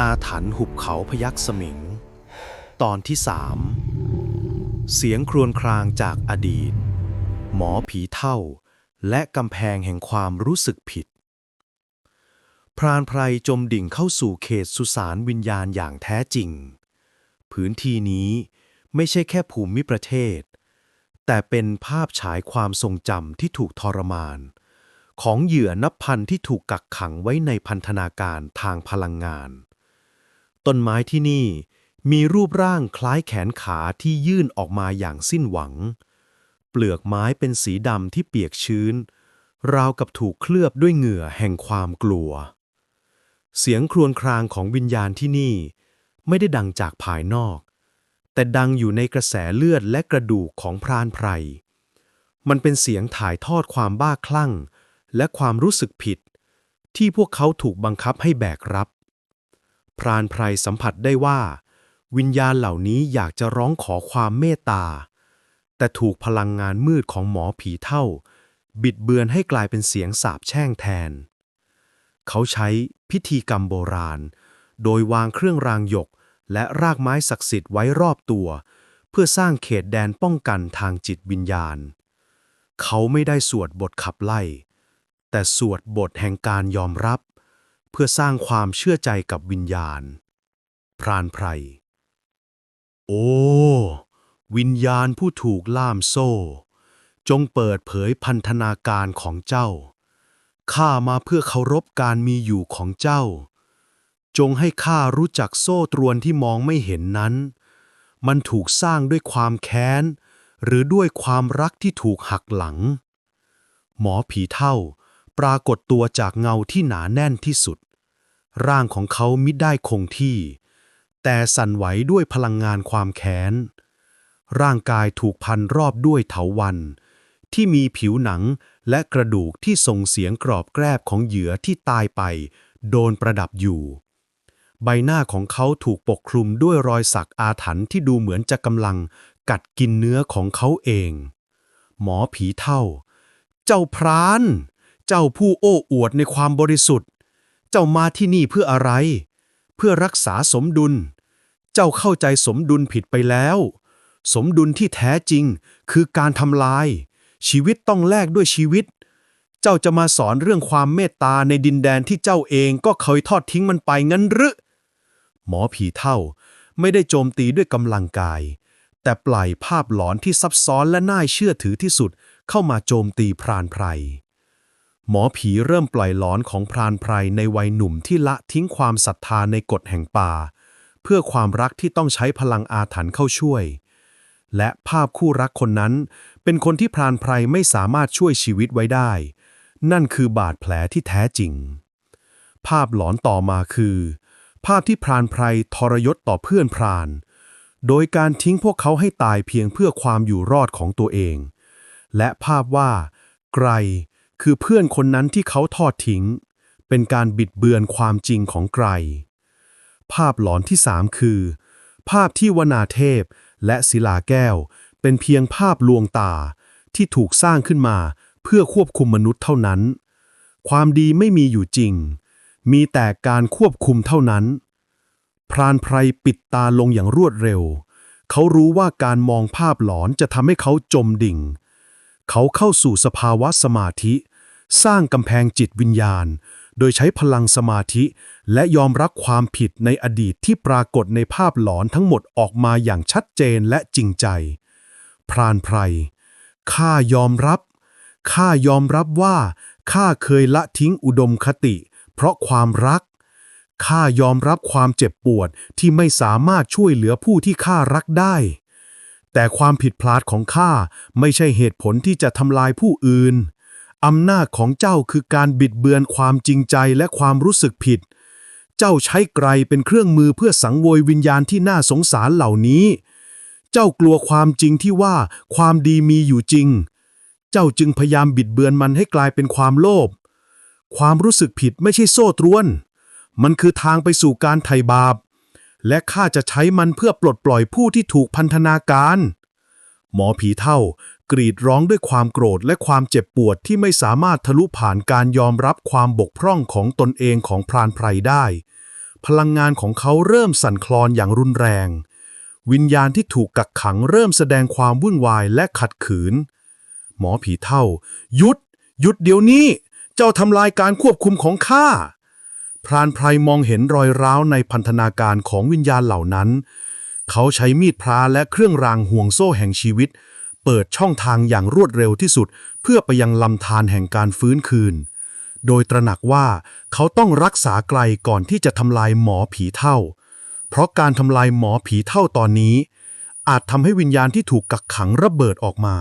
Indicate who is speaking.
Speaker 1: อาถรรพ์หุบเขาพยักสมิง ตอนที่สามเสียงครวญครางจากอดีต หมอผีเท่า และกำแพงแห่งความรู้สึกผิด พรานไพรจมดิ่งเข้าสู่เขตสุสานวิญญาณอย่างแท้จริง พื้นที่นี้ไม่ใช่แค่ภูมิประเทศ แต่เป็นภาพฉายความทรงจำที่ถูกทรมาน ของเหยื่อนับพันที่ถูกกักขังไว้ในพันธนาการทางพลังงาน ต้นไม้ที่นี่มีรูปร่างคล้ายแขนขาที่ยื่นออกมาอย่างสิ้นหวัง เปลือกไม้เป็นสีดำที่เปียกชื้น ราวกับถูกเคลือบด้วยเหงื่อแห่งความกลัว เสียงครวญครางของวิญญาณที่นี่ ไม่ได้ดังจากภายนอก แต่ดังอยู่ในกระแสเลือดและกระดูกของพรานไพร มันเป็นเสียงถ่ายทอดความบ้าคลั่ง และความรู้สึกผิด ที่พวกเขาถูกบังคับให้แบกรับ พรานไพรสัมผัสได้ว่า วิญญาณเหล่านี้อยากจะร้องขอความเมตตา แต่ถูกพลังงานมืดของหมอผีเท่า บิดเบือนให้กลายเป็นเสียงสาบแช่งแทน เขาใช้พิธีกรรมโบราณ โดยวางเครื่องรางหยกและรากไม้ศักดิ์สิทธิ์ไว้รอบตัว เพื่อสร้างเขตแดนป้องกันทางจิตวิญญาณ เขาไม่ได้สวดบทขับไล่ แต่สวดบทแห่งการยอมรับ พื่อสร้างความเชื่อใจกับวิญญาณ พรานไพร โอ้ วิญญาณผู้ถูกล่ามโซ่ จงเปิดเผยพันธนาการของเจ้า ข้ามาเพื่อเคารพการมีอยู่ของเจ้า จงให้ข้ารู้จักโซ่ตรวนที่มองไม่เห็นนั้น มันถูกสร้างด้วยความแค้น หรือด้วยความรักที่ถูกหักหลัง หมอผีเท่าปรากฏตัวจากเงาที่หนาแน่นที่สุด ร่างของเขามิได้คงที่ แต่สั่นไหวด้วยพลังงานความแค้น ร่างกายถูกพันรอบด้วยเถาวัน ที่มีผิวหนังและกระดูกที่ส่งเสียงกรอบแกรบของเหยื่อที่ตายไป โดนประดับอยู่ ใบหน้าของเขาถูกปกคลุมด้วยรอยสักอาถรรพ์ที่ดูเหมือนจะกำลังกัดกินเนื้อของเขาเอง หมอผีเท่า เจ้าพราน เจ้าผู้โอ้อวดในความบริสุทธิ์ เจ้ามาที่นี่เพื่ออะไร เพื่อรักษาสมดุล เจ้าเข้าใจสมดุลผิดไปแล้ว สมดุลที่แท้จริงคือการทำลาย ชีวิตต้องแลกด้วยชีวิต เจ้าจะมาสอนเรื่องความเมตตาในดินแดนที่เจ้าเองก็เคยทอดทิ้งมันไปงั้นหรือหมอผีเท่าไม่ได้โจมตีด้วยกำลังกาย แต่ปล่อยภาพหลอนที่ซับซ้อนและน่าเชื่อถือที่สุดเข้ามาโจมตีพรานไพร หมอผีเริ่มปล่อยหลอนของพรานไพรในวัยหนุ่มที่ละทิ้งความศรัทธาในกฎแห่งป่า เพื่อความรักที่ต้องใช้พลังอาถรรพ์เข้าช่วย และภาพคู่รักคนนั้น เป็นคนที่พรานไพรไม่สามารถช่วยชีวิตไว้ได้ นั่นคือบาดแผลที่แท้จริง ภาพหลอนต่อมาคือ ภาพที่พรานไพรทรยศต่อเพื่อนพราน โดยการทิ้งพวกเขาให้ตายเพียงเพื่อความอยู่รอดของตัวเอง และภาพว่าไกร คือเพื่อนคนนั้นที่เขาทอดทิ้ง เป็นการบิดเบือนความจริงของไกร ภาพหลอนที่สามคือ ภาพที่วนาเทพและศิลาแก้ว เป็นเพียงภาพลวงตาที่ถูกสร้างขึ้นมาเพื่อควบคุมมนุษย์เท่านั้น ความดีไม่มีอยู่จริง มีแต่การควบคุมเท่านั้น พรานไพรปิดตาลงอย่างรวดเร็ว เขารู้ว่าการมองภาพหลอนจะทำให้เขาจมดิ่ง เขาเข้าสู่สภาวะสมาธิ สร้างกำแพงจิตวิญญาณ โดยใช้พลังสมาธิ และยอมรับความผิดในอดีตที่ปรากฏในภาพหลอนทั้งหมดออกมาอย่างชัดเจนและจริงใจ พรานไพรข้ายอมรับ ข้ายอมรับว่าข้าเคยละทิ้งอุดมคติ เพราะความรัก ข้ายอมรับความเจ็บปวดที่ไม่สามารถช่วยเหลือผู้ที่ข้ารักได้ แต่ความผิดพลาดของข้าไม่ใช่เหตุผลที่จะทำลายผู้อื่น อำนาจของเจ้าคือการบิดเบือนความจริงใจและความรู้สึกผิด เจ้าใช้ไกรเป็นเครื่องมือเพื่อสังเวยวิญญาณที่น่าสงสารเหล่านี้ เจ้ากลัวความจริงที่ว่าความดีมีอยู่จริง เจ้าจึงพยายามบิดเบือนมันให้กลายเป็นความโลภ ความรู้สึกผิดไม่ใช่โซ่ตรวน มันคือทางไปสู่การไถ่บาป และข้าจะใช้มันเพื่อปลดปล่อยผู้ที่ถูกพันธนาการ หมอผีเท่ากรีดร้องด้วยความโกรธและความเจ็บปวดที่ไม่สามารถทะลุผ่านการยอมรับความบกพร่องของตนเองของพรานไพรได้ พลังงานของเขาเริ่มสั่นคลอนอย่างรุนแรง วิญญาณที่ถูกกักขังเริ่มแสดงความวุ่นวายและขัดขืน หมอผีเท่า หยุด หยุดเดี๋ยวนี้ เจ้าทำลายการควบคุมของข้า พรานไพรมองเห็นรอยร้าวในพันธนาการของวิญญาณเหล่านั้น เขาใช้มีดพระและเครื่องรางห่วงโซ่แห่งชีวิต เปิดช่องทางอย่างรวดเร็วที่สุด เพื่อไปยังลำธารแห่งการฟื้นคืน โดยตระหนักว่าเขาต้องรักษาไกลก่อนที่จะทำลายหมอผีเท่า เพราะการทำลายหมอผีเท่าตอนนี้ อาจทำให้วิญญาณที่ถูกกักขังระเบิดออกมา